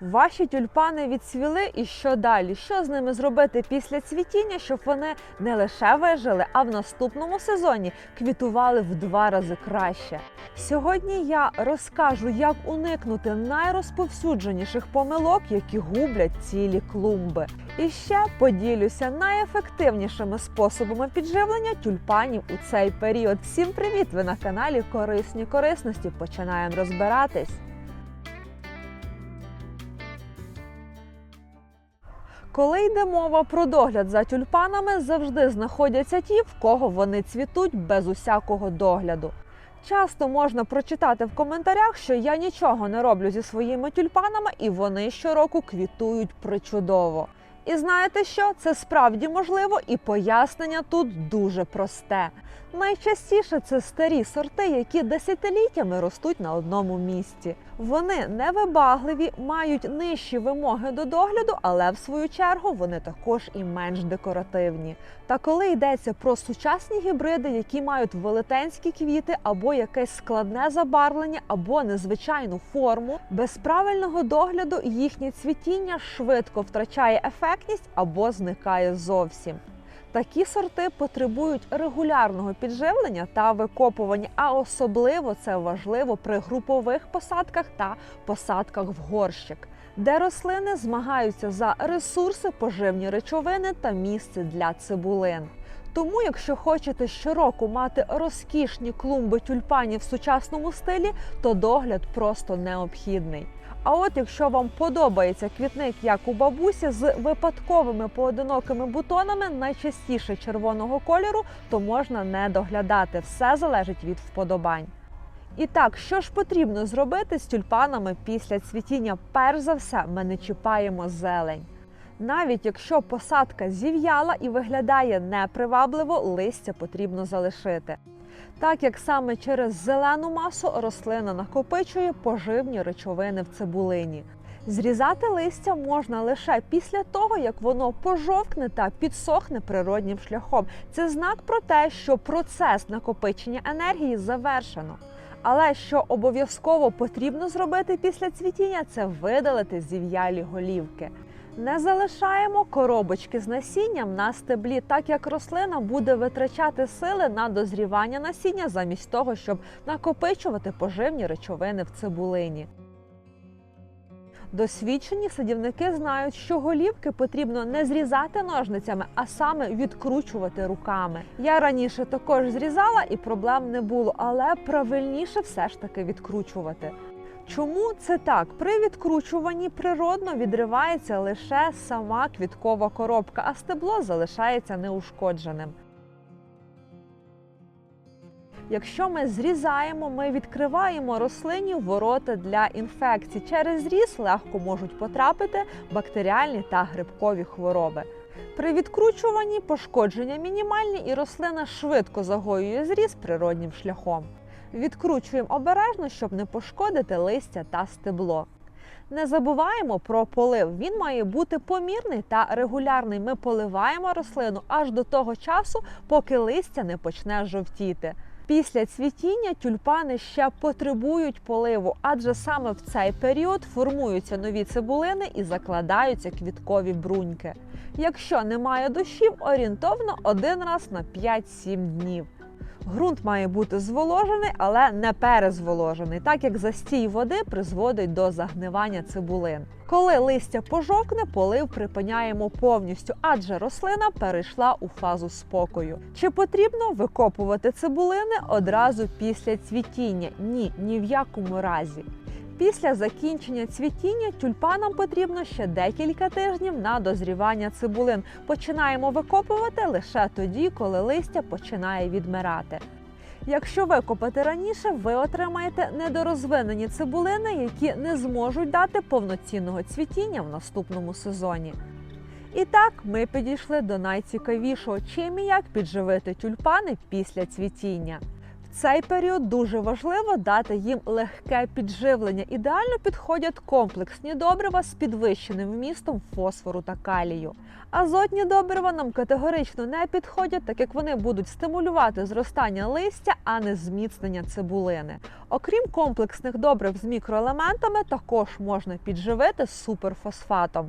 Ваші тюльпани відцвіли, і що далі? Що з ними зробити після цвітіння, щоб вони не лише вижили, а в наступному сезоні квітували в два рази краще? Сьогодні я розкажу, як уникнути найрозповсюдженіших помилок, які гублять цілі клумби. І ще поділюся найефективнішими способами підживлення тюльпанів у цей період. Всім привіт! Ви на каналі Корисні корисності. Починаємо розбиратись. Коли йде мова про догляд за тюльпанами, завжди знаходяться ті, в кого вони цвітуть без усякого догляду. Часто можна прочитати в коментарях, що я нічого не роблю зі своїми тюльпанами, і вони щороку квітують причудово. І знаєте що? Це справді можливо, і пояснення тут дуже просте. Найчастіше це старі сорти, які десятиліттями ростуть на одному місці. Вони невибагливі, мають нижчі вимоги до догляду, але в свою чергу вони також і менш декоративні. Та коли йдеться про сучасні гібриди, які мають велетенські квіти або якесь складне забарвлення, або незвичайну форму, без правильного догляду їхнє цвітіння швидко втрачає ефектність або зникає зовсім. Такі сорти потребують регулярного підживлення та викопування, а особливо це важливо при групових посадках та посадках в горщик, де рослини змагаються за ресурси, поживні речовини та місце для цибулин. Тому, якщо хочете щороку мати розкішні клумби тюльпанів в сучасному стилі, то догляд просто необхідний. А от якщо вам подобається квітник, як у бабусі, з випадковими поодинокими бутонами, найчастіше червоного кольору, то можна не доглядати. Все залежить від вподобань. І так, що ж потрібно зробити з тюльпанами після цвітіння? Перш за все, ми не чіпаємо зелень. Навіть якщо посадка зів'яла і виглядає непривабливо, листя потрібно залишити. Так як саме через зелену масу рослина накопичує поживні речовини в цибулині. Зрізати листя можна лише після того, як воно пожовкне та підсохне природнім шляхом. Це знак про те, що процес накопичення енергії завершено. Але що обов'язково потрібно зробити після цвітіння, це видалити зів'ялі голівки. Не залишаємо коробочки з насінням на стеблі, так як рослина буде витрачати сили на дозрівання насіння замість того, щоб накопичувати поживні речовини в цибулині. Досвідчені садівники знають, що голівки потрібно не зрізати ножницями, а саме відкручувати руками. Я раніше також зрізала і проблем не було, але правильніше все ж таки відкручувати. Чому це так? При відкручуванні природно відривається лише сама квіткова коробка, а стебло залишається неушкодженим. Якщо ми зрізаємо, ми відкриваємо рослині ворота для інфекцій. Через зріз легко можуть потрапити бактеріальні та грибкові хвороби. При відкручуванні пошкодження мінімальні і рослина швидко загоює зріз природнім шляхом. Відкручуємо обережно, щоб не пошкодити листя та стебло. Не забуваємо про полив. Він має бути помірний та регулярний. Ми поливаємо рослину аж до того часу, поки листя не почне жовтіти. Після цвітіння тюльпани ще потребують поливу, адже саме в цей період формуються нові цибулини і закладаються квіткові бруньки. Якщо немає дощів, орієнтовно один раз на 5-7 днів. Ґрунт має бути зволожений, але не перезволожений, так як застій води призводить до загнивання цибулин. Коли листя пожовкне, полив припиняємо повністю, адже рослина перейшла у фазу спокою. Чи потрібно викопувати цибулини одразу після цвітіння? Ні, ні в якому разі. Після закінчення цвітіння тюльпанам потрібно ще декілька тижнів на дозрівання цибулин. Починаємо викопувати лише тоді, коли листя починає відмирати. Якщо викопати раніше, ви отримаєте недорозвинені цибулини, які не зможуть дати повноцінного цвітіння в наступному сезоні. І так ми підійшли до найцікавішого, чим і як підживити тюльпани після цвітіння. Цей період дуже важливо дати їм легке підживлення. Ідеально підходять комплексні добрива з підвищеним вмістом фосфору та калію. Азотні добрива нам категорично не підходять, так як вони будуть стимулювати зростання листя, а не зміцнення цибулини. Окрім комплексних добрив з мікроелементами, також можна підживити суперфосфатом.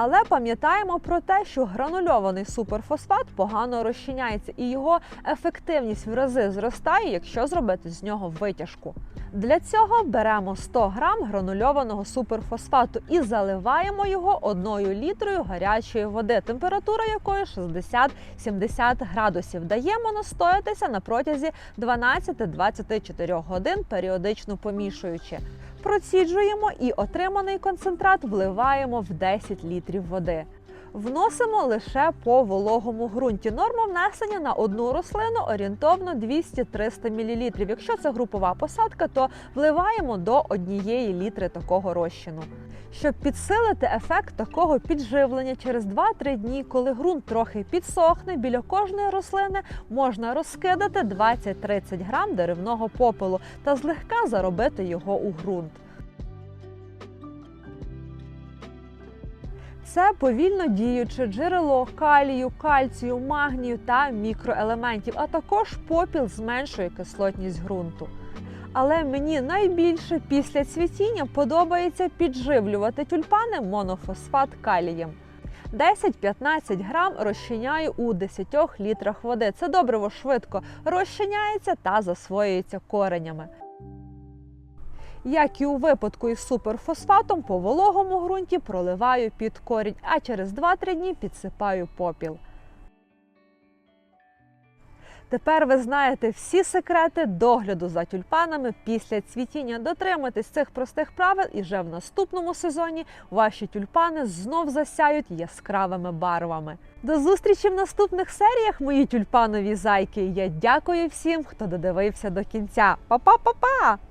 Але пам'ятаємо про те, що гранульований суперфосфат погано розчиняється, і його ефективність в рази зростає, якщо зробити з нього витяжку. Для цього беремо 100 грам гранульованого суперфосфату і заливаємо його одною літрою гарячої води, температура якої 60-70 градусів. Даємо настоятися на протязі 12-24 годин, періодично помішуючи. Проціджуємо і отриманий концентрат вливаємо в 10 літрів води. Вносимо лише по вологому ґрунті. Норма внесення на одну рослину орієнтовно 200-300 мл. Якщо це групова посадка, то вливаємо до однієї літри такого розчину. Щоб підсилити ефект такого підживлення через 2-3 дні, коли ґрунт трохи підсохне, біля кожної рослини можна розкидати 20-30 грам деревного попелу та злегка заробити його у ґрунт. Це повільно діюче джерело калію, кальцію, магнію та мікроелементів, а також попіл зменшує кислотність ґрунту. Але мені найбільше після цвітіння подобається підживлювати тюльпани монофосфат калієм. 10-15 грам розчиняю у 10 літрах води. Це добриво швидко розчиняється та засвоюється коренями. Як і у випадку із суперфосфатом, по вологому ґрунті проливаю під корінь, а через 2-3 дні підсипаю попіл. Тепер ви знаєте всі секрети догляду за тюльпанами після цвітіння. Дотримуйтесь цих простих правил, і вже в наступному сезоні ваші тюльпани знов засяють яскравими барвами. До зустрічі в наступних серіях, мої тюльпанові зайки. Я дякую всім, хто додивився до кінця. Па-па-па-па!